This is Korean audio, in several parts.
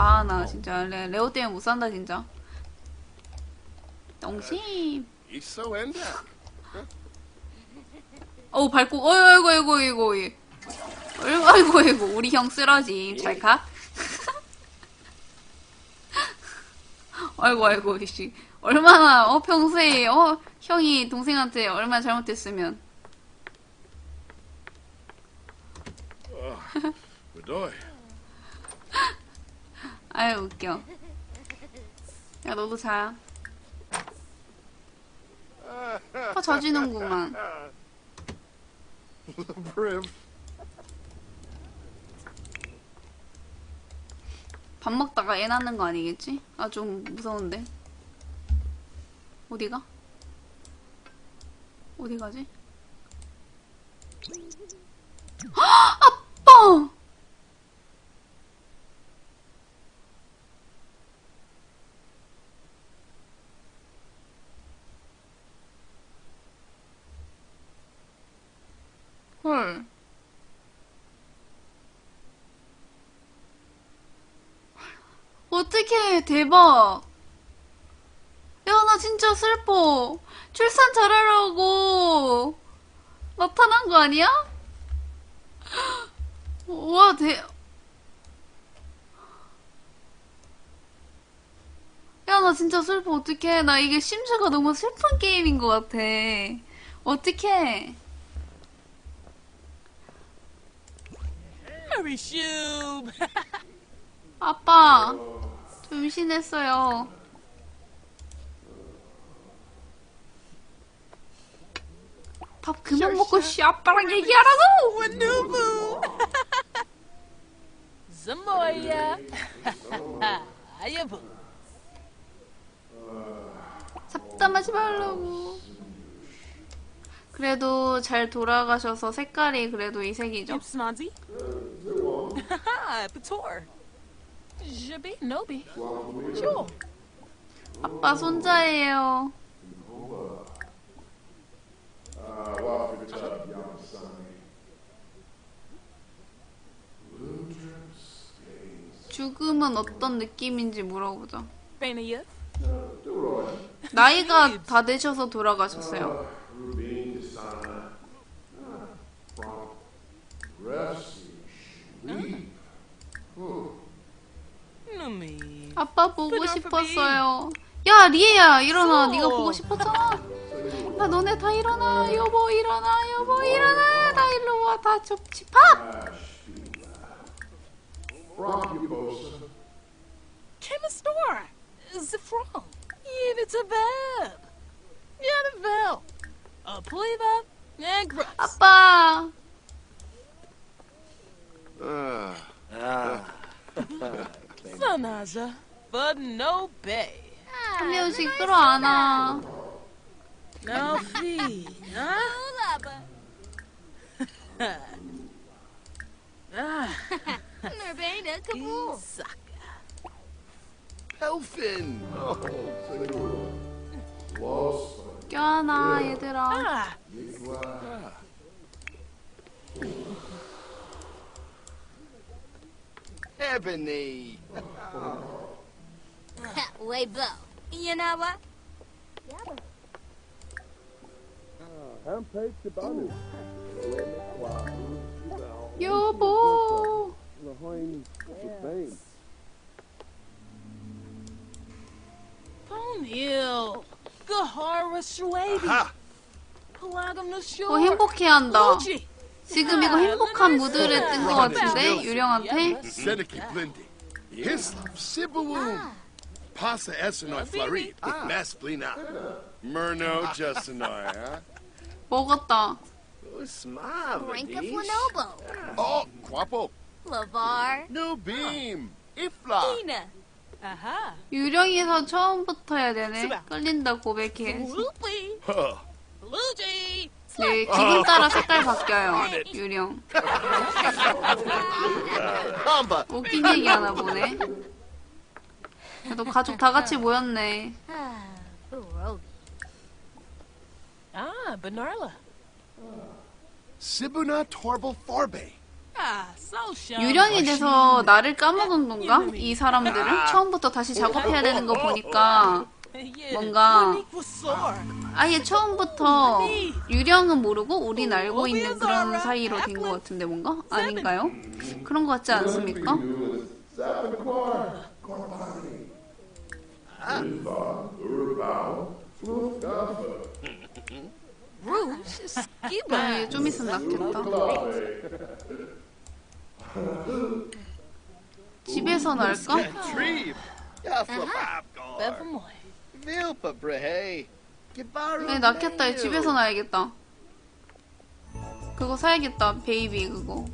아, 나 진짜 레, 레오 때문에 못 산다, 진짜. 똥심. He's so into. 어우, 밟고, 어이구, 어이구, 어이구, 어이구, 어이구. 어이구, 어이구, 우리 형 쓰러짐. 잘 가? 아이고, 아이고, 씨. 얼마나, 어, 평소에, 어, 형이 동생한테 얼마나 잘못했으면. Bedoy. 아유, 웃겨. 야, 너도 자. 파 젖이는구만. Brim. 밥 먹다가 애 낳는 거 아니겠지? 아, 좀 무서운데. 어디가? 어디 가지? 헉! 아빠! 헐. 어떡해, 대박. 야, 나 진짜 슬퍼. 출산 잘하라고. 나타난 거 아니야? 와, 대. 야, 나 진짜 슬퍼. 어떡해. 나 이게 심수가 너무 슬픈 게임인 것 같아. 어떡해. 아빠, 저 임신했어요. 밥 그만 먹고 씨 아빠랑 얘기하라고. Wanubu! Zamoya! Ayabu! 잡담하지 말라고. 그래도 잘 돌아가셔서 색깔이 그래도 이 색이죠. Jabi, Nobi. Sure. 아빠 손자예요. 죽음은 어떤 느낌인지 물어보자. 나이가 다 되셔서 돌아가셨어요. 아빠 보고 싶었어요. 야 리에야 일어나. 네가 보고 싶었잖아. 야 너네 다 일어나. 여보 일어나. 여보 일어나. 다 일로 와. 다. It's a. Yeah, a. A. And gross. 아빠. Uh, Fanaza. But no bay. 한 명씩 끌어안아. No fee. Huh? Ah. Nurbana Kabul. Isaka. Elfin. Oh, so cool. Lost. 껴안아 얘들아. Ah. Ebony. Weibo. You know what? 여보. Ponil. Gahara Shwabi. Ha! Pelagam no shore. 어 행복해한다. 지금 이거 행복한 무드를 뜬 것 같은데 유령한테. Seneca Blindi. Hislop. Sibuun. Pasa Essenoi Flarit. Masplina. Murno Justinoi, huh? 먹었다. Rinka Flanobo. Oh, Quapo. Lavar. New Beam. Ifla. Tina. Aha. 유령에서 처음부터 해야 되네. 끌린다 고백해. Huh. Luigi. 네, 기분 따라 색깔 바뀌어요. 유령. 웃긴 얘기 하나 보네. 그래도 가족 다 같이 모였네. Urobi. Benarla. Sibuna Torble Forbe. Ah, so shy. 유령이 돼서 나를 까먹은 건가? 이 사람들은? 처음부터 다시 작업해야 되는 거 보니까 뭔가-. 아예 처음부터 유령은 모르고 우린 알고 있는 그런 사이로 된 것 같은데 뭔가? 아닌가요? 그런 것 같지 않습니까? 네, 좀 있으면 낫겠다. 집에서 날까? 네, 낫겠다. 집에서 놔야겠다. 그거 사야겠다. 베이비 그거.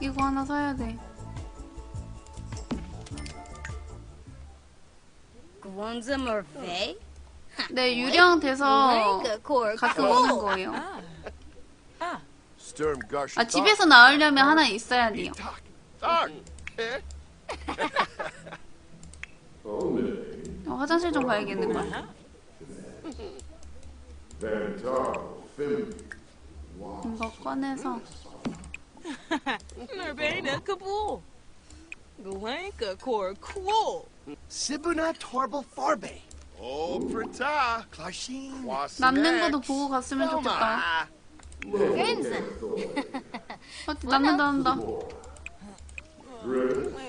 이거 하나 사야 돼. 네, 유령 돼서 가끔 오는 거예요. 아, 집에서 나으려면 하나 있어야 돼요. Eh? 어, 화장실 좀 가야겠는걸? 이거 꺼내서 Kabul. Glenka Kor Cool. Sibuna Torble Farbe. Oh, Prita. Klarshin. 남는 것도 보고 갔으면 좋겠다. 어, 남는다, 남는다.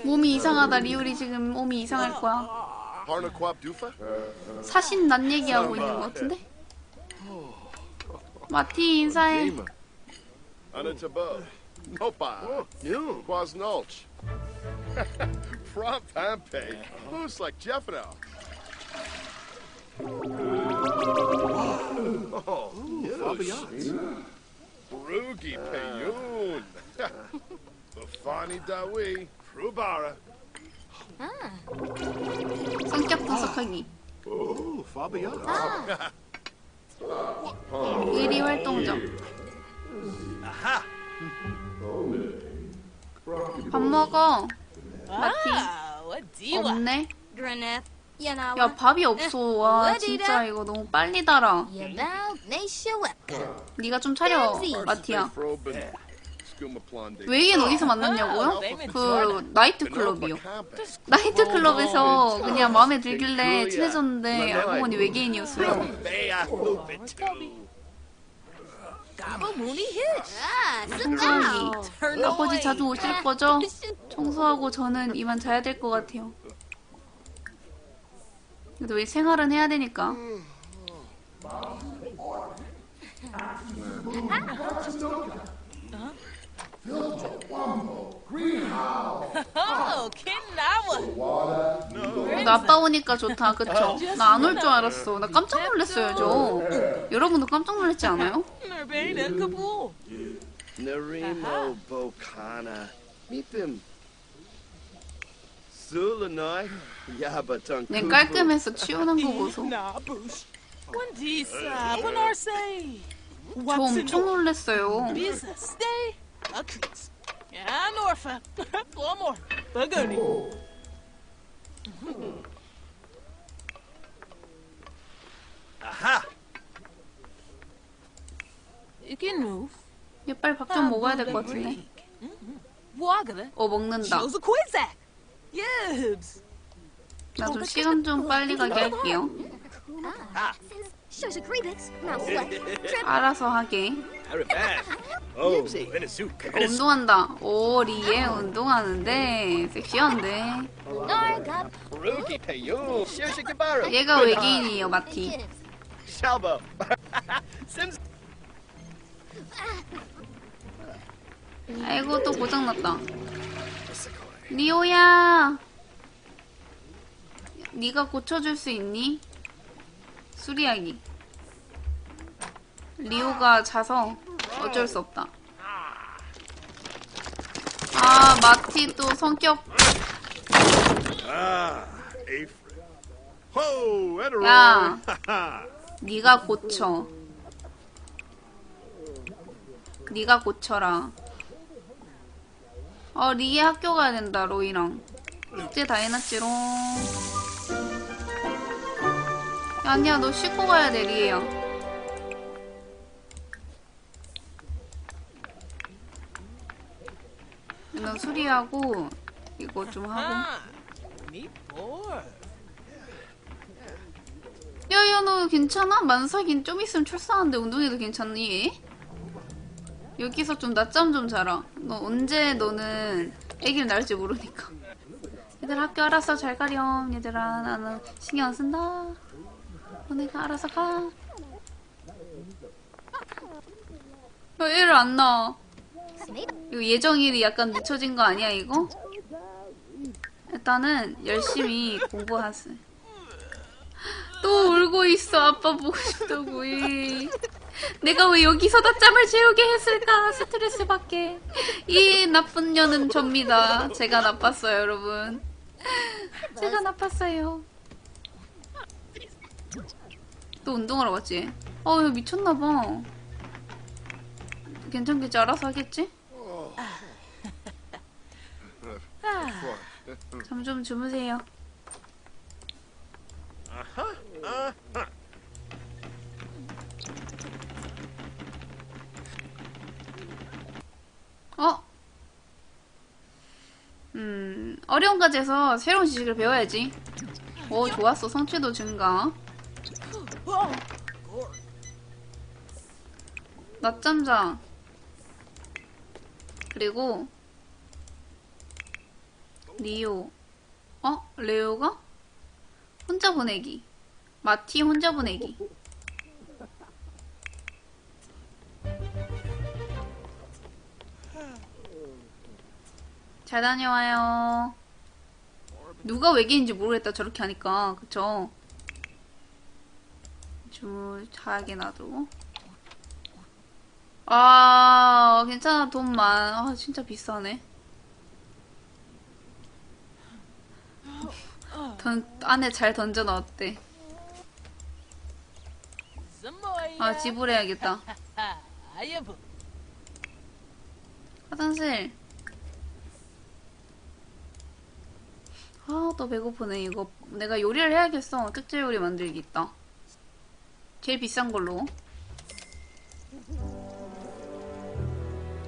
몸이 이상하다. 리울이 지금 몸이 이상할 거야. 사신 난 얘기하고 있는 것 같은데? 마티 인사해. Prubara. 성격 분석하기. Ooh, Fabia. 의리 활동적. 밥 먹어. 마티. Ah. 없네. 야. 밥이 없어. 와 진짜 이거 너무 빨리 달아. 네가 좀 차려 마티야. 외계인 어디서 만났냐고요? 그 나이트 클럽이요. 나이트 클럽에서 그냥 마음에 들길래 친해졌는데 알고 보니 외계인이었어요. Down. Turn 아버지. 자주 오실 거죠? 청소하고 저는 이만 자야 될 것 같아요. 그래도 왜 생활은 해야 되니까. Oh, Kinawa. 나 아빠 오니까 좋다, 그쵸? 나 안 올 줄 알았어. 나 깜짝 놀랐어요, 저. 여러분도 깜짝 놀랐지 않아요? Narimo Bokana. Meet them. 내 깔끔해서 치우는 거 보소. 저 엄청 놀랐어요. business? Norfa. One more. You can move. 얘 빨리 밥 좀 먹어야 될 것 같은데. 어, 먹는다. Shows a Quizak. Yibs. 나좀 시간 좀 빨리 가게 할게요. Shows a. Trip. 알아서 하게. Oh. 어, 운동한다. 오, 리에 운동하는데 섹시한데. 얘가 외계인이에요, 마티. 아이고 또 고장났다. 리오야. 네가 고쳐줄 수 있니? 수리하기. 리오가 자서 어쩔 수 없다. 아 마티 또 성격. 야 네가 고쳐. 네가 고쳐라. 어 리에 학교 가야 된다 로이랑. 숙제 다 해놨지롱. 아니야 너 씻고 가야 돼 리에야 나 수리하고 이거 좀 하고. 야야 너 괜찮아? 만삭인 좀 있으면 출산하는데 운동해도 괜찮니? 여기서 좀 낮잠 좀 자라. 너 언제 너는 애기를 낳을지 모르니까. 얘들 학교 알아서 잘 가렴. 얘들아 나는 신경 안 쓴다. 너네가 알아서 가. 야 애를 안 낳아. 이거 예정일이 약간 늦춰진 거 아니야 이거? 일단은 열심히 공부하세요. 또 울고 있어. 아빠 보고 싶다고. 이. 내가 왜 여기서 낮잠을 재우게 했을까? 스트레스 받게. 이 나쁜 년은 접니다. 제가 나빴어요, 여러분. 제가 나빴어요. 또 운동하러 갔지? 어, 이거 미쳤나봐. 괜찮겠지? 알아서 하겠지? 잠 좀 주무세요. 어? 음, 어려운 과제에서 새로운 지식을 배워야지. 오, 좋았어. 성취도 증가. 낮잠자. 그리고, 리오. 어? 레오가? 혼자 보내기. 마티 혼자 보내기. 잘 다녀와요. 누가 외계인지 모르겠다, 저렇게 하니까. 그쵸? 좀, 자게 놔두고. 아, 괜찮아, 돈 많. 아, 진짜 비싸네. 던, 안에 잘 던져 넣었대. Samoya. 아, 지불해야겠다. 화장실. 아, 또 배고프네, 이거. 내가 요리를 해야겠어. 특제 요리 만들기 있다. 제일 비싼 걸로.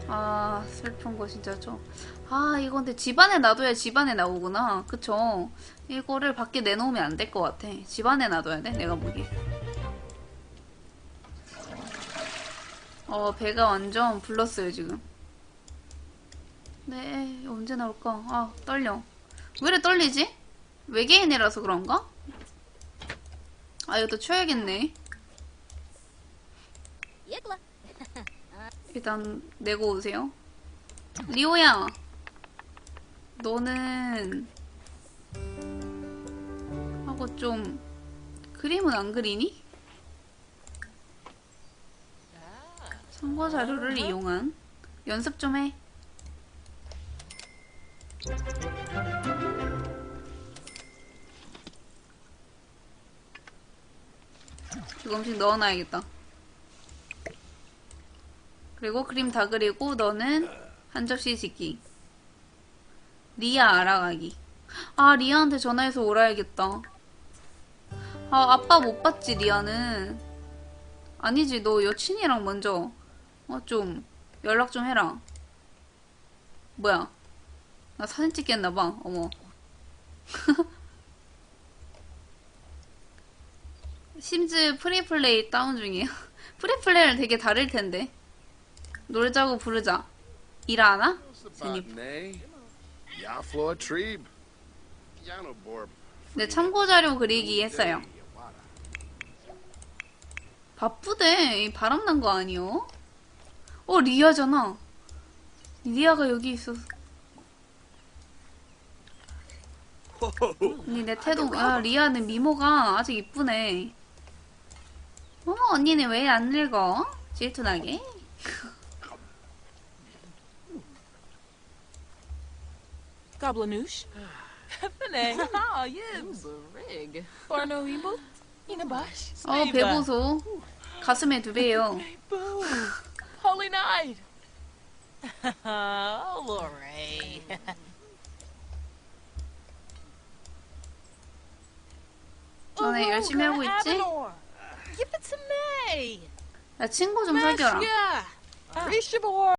아, 슬픈 거 진짜 좀. 아, 이거 근데 집안에 놔둬야 집안에 나오구나. 그쵸? 이거를 밖에 내놓으면 안 될 것 같아. 집안에 놔둬야 돼, 내가 보기에. 어, 배가 완전 불렀어요, 지금. 네, 언제 나올까? 아, 떨려. 왜 이래 떨리지? 외계인이라서 그런가? 아, 이것도 쳐야겠네. 일단, 내고 오세요. 리오야! 너는, 하고 좀, 그림은 안 그리니? 참고 자료를 이용한 연습 좀 해. 이거 음식 넣어놔야겠다. 그리고 그림 다 그리고 너는 한 접시 짓기. 리아 알아가기. 아, 리아한테 전화해서 오라야겠다. 아, 아빠 못 봤지, 리아는. 아니지, 너 여친이랑 먼저, 어, 좀, 연락 좀 해라. 뭐야. 나 사진 찍겠나봐, 어머. 심즈 프리플레이 다운 중이에요. 프리플레이는 되게 다를 텐데. 놀자고 부르자. 일하나? Borb. 네, 참고자료 그리기 했어요. 바쁘대. 이 바람난 거 아니요? 어, 리아잖아. 리아가 여기 있었어. 언니, 내 태동, 아, 리아는 미모가 아직 이쁘네. 어, 언니는 왜 안 늙어? 질투나게. Goblinoosh. Fene. Ah, yibs. Rig. Barno Eble. Inabash. 어, 배보소. 가슴에 두 배요. Boo. Holy night. oh, Lorray. 너네 열심히 하고 있지? Give it to me. 야, 친구 좀 사귀어라. Meshga. Rishabor.